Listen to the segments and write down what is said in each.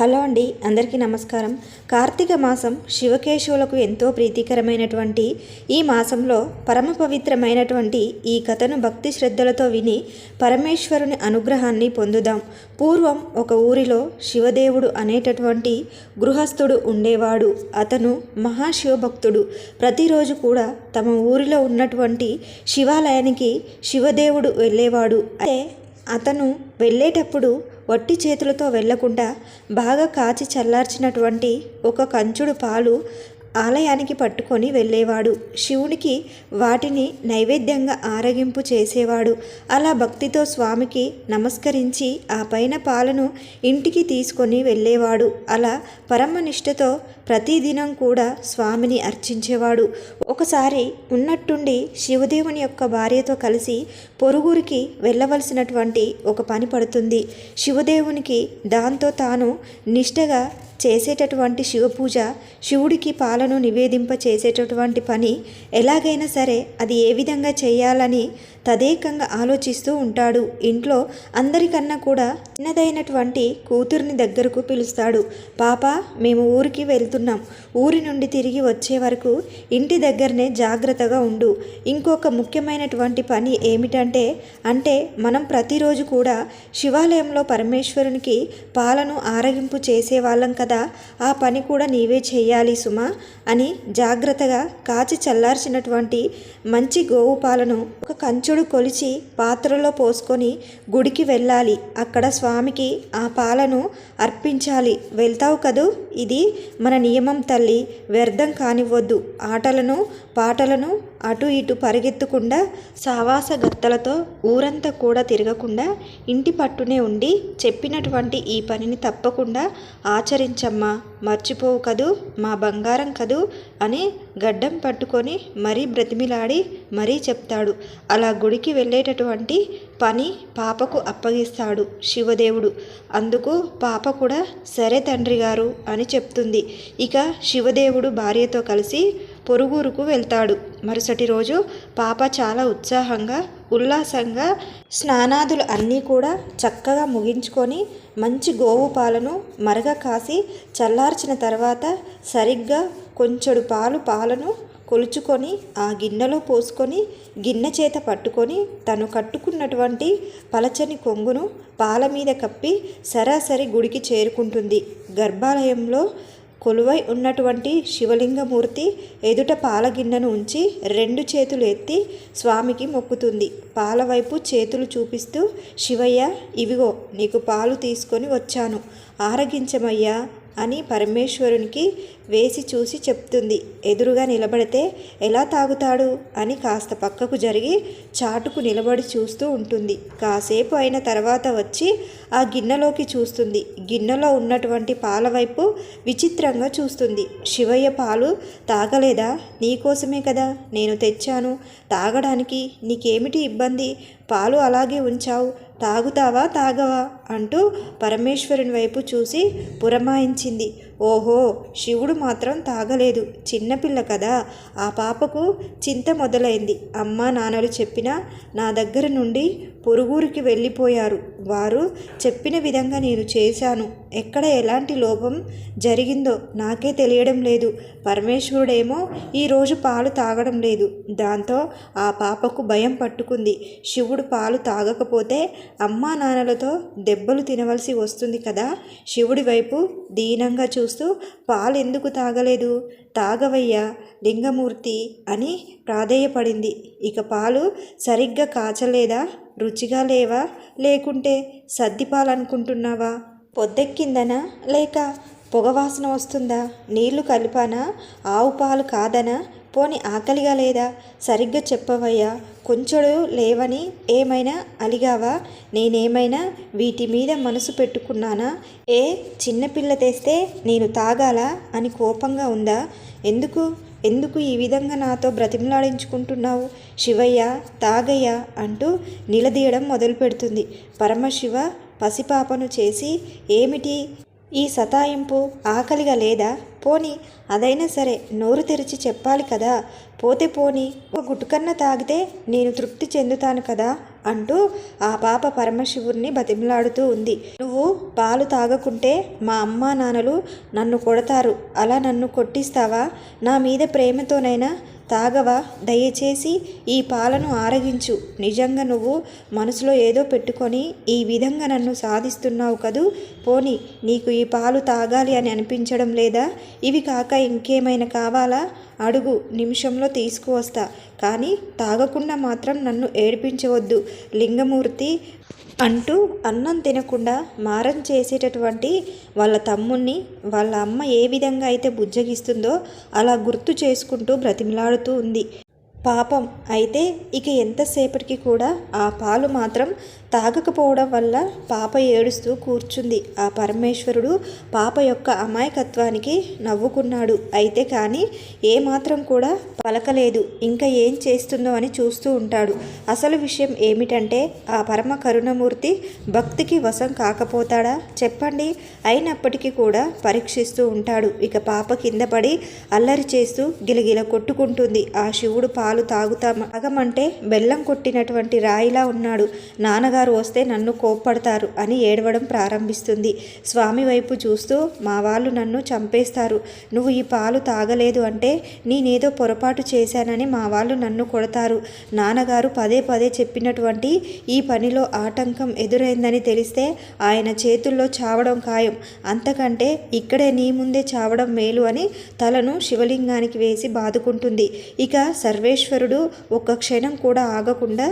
Hello అండి అందరికీ నమస్కారం. కార్తీక మాసం శివకేశవులకు ఎంతో ప్రీతికరమైనటువంటి ఈ మాసంలో పరమ పవిత్రమైనటువంటి ఈ కథను భక్తి శ్రద్ధలతో విని పరమేశ్వరుని అనుగ్రహాన్ని పొందుదాం. పూర్వం ఒక ఊరిలో శివదేవుడు అనేటటువంటి గృహస్థుడు ఉండేవాడు. అతను మహాశివభక్తుడు. ప్రతిరోజు కూడా తమ ఊరిలో ఉన్నటువంటి శివాలయానికి శివదేవుడు వెళ్ళేవాడు. అయితే అతను వెళ్ళేటప్పుడు వట్టి చేతులతో వెళ్ళకుండా బాగా కాచి చల్లార్చినటువంటి ఒక కంచుడు పాలు ఆలయానికి పట్టుకొని వెళ్ళేవాడు. శివునికి వాటిని నైవేద్యంగా ఆరగింపు చేసేవాడు. అలా భక్తితో స్వామికి నమస్కరించి ఆ పైన పాలను ఇంటికి తీసుకొని వెళ్ళేవాడు. అలా పరమనిష్టతో ప్రతిదినం కూడా స్వామిని అర్చించేవాడు. ఒకసారి ఉన్నట్టుండి శివదేవుని యొక్క భార్యతో కలిసి పొరుగురికి వెళ్ళవలసినటువంటి ఒక పని పడుతుంది. శివదేవునికి దాంతో తాను నిష్టగా చేసేటటువంటి శివపూజ శివుడికి పాలను నివేదింప చేసేటటువంటి పని ఎలాగైనా సరే అది ఏ విధంగా చేయాలని తదేకంగా ఆలోచిస్తూ ఉంటాడు. ఇంట్లో అందరికన్నా కూడా చిన్నదైనటువంటి కూతుర్ని దగ్గరకు పిలుస్తాడు. పాప మేము ఊరికి వెళ్తున్నాం. ఊరి నుండి తిరిగి వచ్చే వరకు ఇంటి దగ్గరనే జాగ్రత్తగా ఉండు. ఇంకొక ముఖ్యమైనటువంటి పని ఏమిటంటే అంటే మనం ప్రతిరోజు కూడా శివాలయంలో పరమేశ్వరునికి పాలను ఆరగింపు చేసేవాళ్ళం కదా ఆ పని కూడా నీవే చేయాలి సుమా అని జాగ్రత్తగా కాచి చల్లార్చినటువంటి మంచి గోవు పాలను ఒక కంచు కంచుడు కొలిచి పాత్రలో పోసుకొని గుడికి వెళ్ళాలి. అక్కడ స్వామికి ఆ పాలను అర్పించాలి. వెళ్తావు కదూ? ఇది మన నియమం తల్లి. వ్యర్థం కానివ్వద్దు. ఆటలను పాటలను అటు ఇటు పరిగెత్తకుండా సావాస గత్తలతో ఊరంతా కూడా తిరగకుండా ఇంటి పట్టునే ఉండి చెప్పినటువంటి ఈ పనిని తప్పకుండా ఆచరించమ్మా. మర్చిపోవు కదూ మా బంగారం కదూ అని గడ్డం పట్టుకొని మరీ బ్రతిమిలాడి మరీ చెప్తాడు. అలా గుడికి వెళ్ళేటటువంటి పని పాపకు అప్పగిస్తాడు శివదేవుడు. అందుకు పాప కూడా సరే తండ్రి గారు అని చెప్తుంది. ఇక శివదేవుడు భార్యతో కలిసి పొరుగురుకు వెళ్తాడు. మరుసటి రోజు పాప చాలా ఉత్సాహంగా ఉల్లాసంగా స్నానాదులు అన్నీ కూడా చక్కగా ముగించుకొని మంచి గోవు పాలను మరగ కాసి చల్లార్చిన తర్వాత సరిగ్గా కొంచెడు పాలు పాలను కొలుచుకొని ఆ గిన్నెలో పోసుకొని గిన్నె చేత పట్టుకొని తను కట్టుకున్నటువంటి పలచని కొంగును పాల మీద కప్పి సరాసరి గుడికి చేరుకుంటుంది. గర్భాలయంలో కొలువై ఉన్నటువంటి శివలింగమూర్తి ఎదుట పాల గిన్నెను ఉంచి రెండు చేతులు ఎత్తి స్వామికి మొక్కుతుంది. పాల వైపు చేతులు చూపిస్తూ శివయ్య ఇవిగో నీకు పాలు తీసుకొని వచ్చాను. ఆరగించమయ్యా అని పరమేశ్వరునికి వేసి చూసి చెప్తుంది. ఎదురుగా నిలబడితే ఎలా తాగుతాడు? అని కాస్త పక్కకు జరిగి చాటుకు నిలబడి చూస్తూ ఉంటుంది. కాసేపు అయిన తర్వాత వచ్చి ఆ గిన్నెలోకి చూస్తుంది. గిన్నెలో ఉన్నటువంటి పాల వైపు విచిత్రంగా చూస్తుంది. శివయ్య పాలు తాగలేదా? నీకోసమే కదా నేను తెచ్చాను. తాగడానికి నీకేమిటి ఇబ్బంది? పాలు అలాగే ఉంచావు. తాగుతావా తాగవా అంటూ పరమేశ్వరుని వైపు చూసి పురమాయించింది. ఓహో శివుడు మాత్రం తాగలేదు. చిన్నపిల్ల కదా. ఆ పాపకు చింత మొదలైంది. అమ్మా నాన్నలు చెప్పినా నా దగ్గర నుండి పొరుగురికి వెళ్ళిపోయారు. వారు చెప్పిన విధంగా నేను చేశాను. ఎక్కడ ఎలాంటి లోపం జరిగిందో నాకే తెలియడం లేదు. పరమేశ్వరుడేమో ఈరోజు పాలు తాగడం లేదు. దాంతో ఆ పాపకు భయం పట్టుకుంది. శివుడు పాలు తాగకపోతే అమ్మా నాన్నలతో దెబ్బలు తినవలసి వస్తుంది కదా? శివుడి వైపు దీనంగా చూస్తూ పాలు ఎందుకు తాగలేదు? తాగవయ్యా లింగమూర్తి అని ప్రాధేయపడింది. ఇక పాలు సరిగ్గా కాచలేదా? రుచిగా లేవా? లేకుంటే సర్దిపాలనుకుంటున్నావా? పొద్దెక్కిందనా? లేక పొగవాసన వస్తుందా? నీళ్ళు కలిపానా? ఆవు పాలు కాదనా? పోని ఆకలిగా లేదా? సరిగ్గా చెప్పవయ్యా. కొంచెడు లేవని ఏమైనా అలిగావా? నేనేమైనా వీటి మీద మనసు పెట్టుకున్నానా? ఏ చిన్నపిల్ల తెస్తే నేను తాగాలా? అని కోపంగా ఉందా? ఎందుకు? ఎందుకు ఈ విధంగా నాతో బ్రతిమలాడించుకుంటున్నావు? శివయ్య తాగయ్య అంటూ నిలదీయడం మొదలు పెడుతుంది పరమశివ పసిపాపను చేసి ఏమిటి? ఈ సతాయింపు ఆకలిగా లేదా? పోని అదైనా సరే నోరు తెరిచి చెప్పాలి కదా. పోతే పోని ఒక గుట్టుకన్న తాగితే నేను తృప్తి చెందుతాను కదా అంటూ ఆ పాప పరమశివుణ్ణి బతిమలాడుతూ ఉంది. నువ్వు పాలు తాగకుంటే మా అమ్మా నాన్నలు నన్ను కొడతారు. అలా నన్ను కొట్టిస్తావా? నా మీద ప్రేమతోనైనా తాగవా? దయచేసి ఈ పాలను ఆరగించు. నిజంగా నువ్వు మనసులో ఏదో పెట్టుకొని ఈ విధంగా నన్ను సాధిస్తున్నావు కదూ? పోని నీకు ఈ పాలు తాగాలి అని అనిపించడం లేదా? ఇవి కాక ఇంకేమైనా కావాలా? అడుగు నిమిషంలో తీసుకువస్తా. కానీ తాగకుండా మాత్రం నన్ను ఏడిపించవద్దు. లింగమూర్తి అంటూ అన్నం తినకుండా మారం చేసేటటువంటి వాళ్ళ తమ్ముణ్ణి వాళ్ళ అమ్మ ఏ విధంగా అయితే బుజ్జగిస్తుందో అలా గుర్తు చేసుకుంటూ బ్రతిమలాడుతూ ఉంది. పాపం. అయితే ఇక ఎంతసేపటికి కూడా ఆ పాలు మాత్రం తాగకపోవడం వల్ల పాప ఏడుస్తూ కూర్చుంది. ఆ పరమేశ్వరుడు పాప యొక్క అమాయకత్వానికి నవ్వుకున్నాడు. అయితే కానీ ఏమాత్రం కూడా పలకలేదు. ఇంకా ఏం చేస్తుందో అని చూస్తూ ఉంటాడు. అసలు విషయం ఏమిటంటే ఆ పరమ కరుణమూర్తి భక్తికి వశం కాకపోతాడా? చెప్పండి. అయినప్పటికీ కూడా పరీక్షిస్తూ ఉంటాడు. ఇక పాప కింద పడి అల్లరి చేస్తూ గిలగిల కొట్టుకుంటుంది. ఆ శివుడు పాలు తాగుతా తాగమంటే బెల్లం కొట్టినటువంటి రాయిలా ఉన్నాడు. నాన్నగారు వస్తే నన్ను కోప్పడతారు అని ఏడవడం ప్రారంభిస్తుంది. స్వామి వైపు చూస్తూ మా వాళ్ళు నన్ను చంపేస్తారు. నువ్వు ఈ పాలు తాగలేదు అంటే నేనేదో పొరపాటు చేశానని మా వాళ్ళు నన్ను కొడతారు. నాన్నగారు పదే పదే చెప్పినటువంటి ఈ పనిలో ఆటంకం ఎదురైందని తెలిస్తే ఆయన చేతుల్లో చావడం ఖాయం. అంతకంటే ఇక్కడే నీ ముందే చావడం మేలు అని తలను శివలింగానికి వేసి బాదుకుంటుంది. ఇక సర్వేశ్వరుడు ఒక్క క్షణం కూడా ఆగకుండా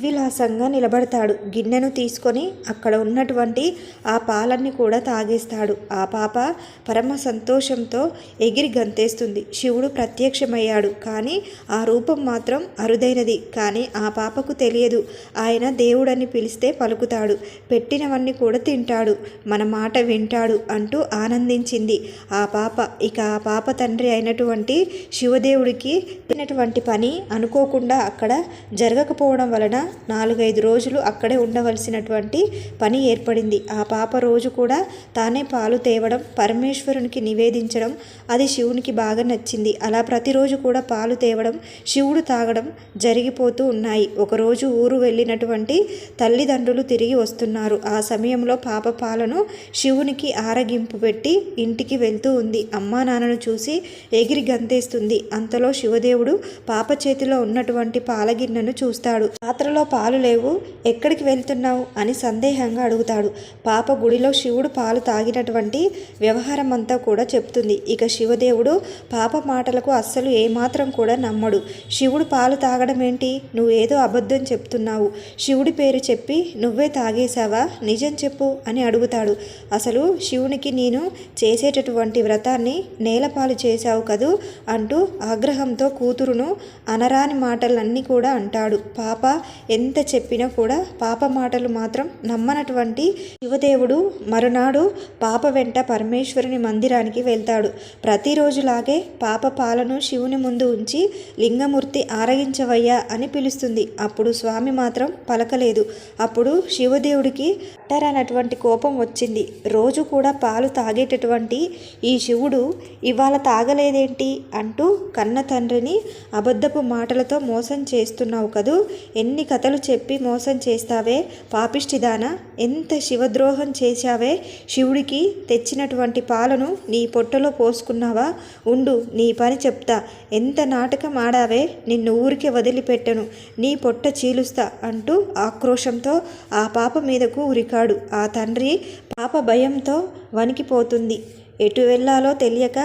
విలాసంగా నిలబడతాడు. గిన్నెను తీసుకొని అక్కడ ఉన్నటువంటి ఆ పాలన్ని కూడా తాగేస్తాడు. ఆ పాప పరమ సంతోషంతో ఎగిరి గంతేస్తుంది. శివుడు ప్రత్యక్షమయ్యాడు. కానీ ఆ రూపం మాత్రం అరుదైనది. కానీ ఆ పాపకు తెలియదు. ఆయన దేవుడని పిలిస్తే పలుకుతాడు. పెట్టినవన్నీ కూడా తింటాడు. మన మాట వింటాడు అంటూ ఆనందించింది. ఆ పాప. ఇక ఆ పాప తండ్రి అయినటువంటి శివదేవుడికి తినటువంటి పని అనుకోకుండా అక్కడ జరగకపోవడం వలన నాలుగైదు రోజులు అక్కడే ఉండవలసినటువంటి పని ఏర్పడింది. ఆ పాప రోజు కూడా తానే పాలు తేవడం పరమేశ్వరునికి నివేదించడం అది శివునికి బాగా నచ్చింది. అలా ప్రతిరోజు కూడా పాలు తేవడం శివుడు తాగడం జరిగిపోతూ ఉన్నాయి. ఒకరోజు ఊరు వెళ్ళినటువంటి తల్లిదండ్రులు తిరిగి వస్తున్నారు. ఆ సమయంలో పాప పాలను శివునికి ఆరగింపు పెట్టి ఇంటికి వెళ్తూ ఉంది. అమ్మా నాన్నను చూసి ఎగిరి గంతేస్తుంది. అంతలో శివదేవుడు పాప చేతిలో ఉన్నటువంటి పాలగిన్నెను చూస్తాడు. పాత్రలో పాలు లేవు ఎక్కడికి వెళ్తున్నావు? అని సందేహంగా అడుగుతాడు. పాప గుడిలో శివుడు పాలు తాగినటువంటి వ్యవహారం అంతా కూడా చెప్తుంది. ఇక శివదేవుడు పాప మాటలకు అస్సలు ఏమాత్రం కూడా నమ్మడు. శివుడు పాలు తాగడం ఏంటి నువ్వేదో అబద్ధం చెప్తున్నావు. శివుడి పేరు చెప్పి నువ్వే తాగేశావా? నిజం చెప్పు అని అడుగుతాడు. అసలు శివునికి నేను చేసేటటువంటి వ్రతాన్ని నేలపాలు చేశావు కదూ? అంటూ ఆగ్రహంతో కూతురును అనరాని మాటలన్నీ కూడా అంటాడు. పాప ఎంత చెప్పినా కూడా పాప మాటలు మాత్రం నమ్మనటువంటి శివదేవుడు మరునాడు పాప వెంట పరమేశ్వరుని మందిరానికి వెళ్తాడు. ప్రతిరోజులాగే పాప పాలను శివుని ముందు ఉంచి లింగమూర్తి ఆరగించవయ్యా అని పిలుస్తుంది. అప్పుడు స్వామి మాత్రం పలకలేదు. అప్పుడు శివదేవుడికి అట్టరనటువంటి కోపం వచ్చింది. రోజు కూడా పాలు తాగేటటువంటి ఈ శివుడు ఇవాళ తాగలేదేంటి? అంటూ కన్న తండ్రిని అబద్ధపు మాటలతో మోసం చేస్తున్నావు కదూ? ఎన్ని కథలు చెప్పి మోసం చేస్తావే? పాపిష్టిదానా? ఎంత శివద్రోహం చేశావే? శివుడికి తెచ్చినటువంటి పాలను నీ పొట్టలో పోసుకున్నావా? ఉండు నీ పని చెప్తా. ఎంత నాటకం ఆడావే? నిన్ను ఊరికే వదిలిపెట్టను. నీ పొట్ట చీలుస్తా అంటూ ఆక్రోశంతో ఆ పాప మీదకు ఉరికాడు. ఆ తండ్రి పాప భయంతో వణికిపోతుంది. ఎటు వెళ్ళాలో తెలియక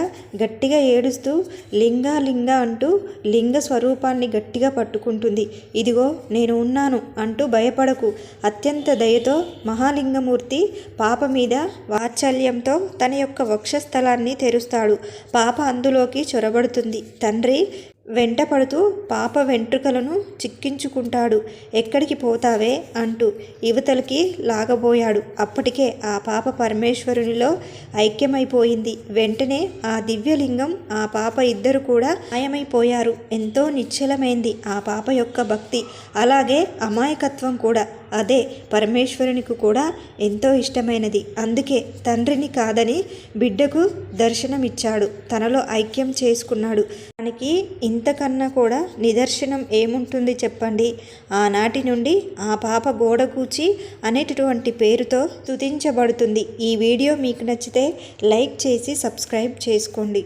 గట్టిగా ఏడుస్తూ లింగా లింగా అంటూ లింగ స్వరూపాన్ని గట్టిగా పట్టుకుంటుంది. ఇదిగో నేను ఉన్నాను అంటూ భయపడకు. అత్యంత దయతో మహాలింగమూర్తి పాప మీద వాత్సల్యంతో తన యొక్క వక్షస్థలాన్ని తెరుస్తాడు. పాప అందులోకి చొరబడుతుంది. తండ్రి వెంట పడుతూ పాప వెంట్రుకలను చిక్కించుకుంటాడు. ఎక్కడికి పోతావే? అంటూ యువతలకి లాగబోయాడు. అప్పటికే ఆ పాప పరమేశ్వరునిలో ఐక్యమైపోయింది. వెంటనే ఆ దివ్యలింగం ఆ పాప ఇద్దరు కూడా మాయమైపోయారు. ఎంతో నిశ్చలమైంది ఆ పాప యొక్క భక్తి. అలాగే అమాయకత్వం కూడా. అదే పరమేశ్వరునికి కూడా ఎంతో ఇష్టమైనది. అందుకే తండ్రిని కాదని బిడ్డకు దర్శనమిచ్చాడు. తనలో ఐక్యం చేసుకున్నాడు. దానికి ఇంతకన్నా కూడా నిదర్శనం ఏముంటుంది చెప్పండి. ఆనాటి నుండి ఆ పాప గోడకూచి అనేటటువంటి పేరుతో స్తుతించబడుతుంది ఈ వీడియో మీకు నచ్చితే లైక్ చేసి సబ్స్క్రైబ్ చేసుకోండి.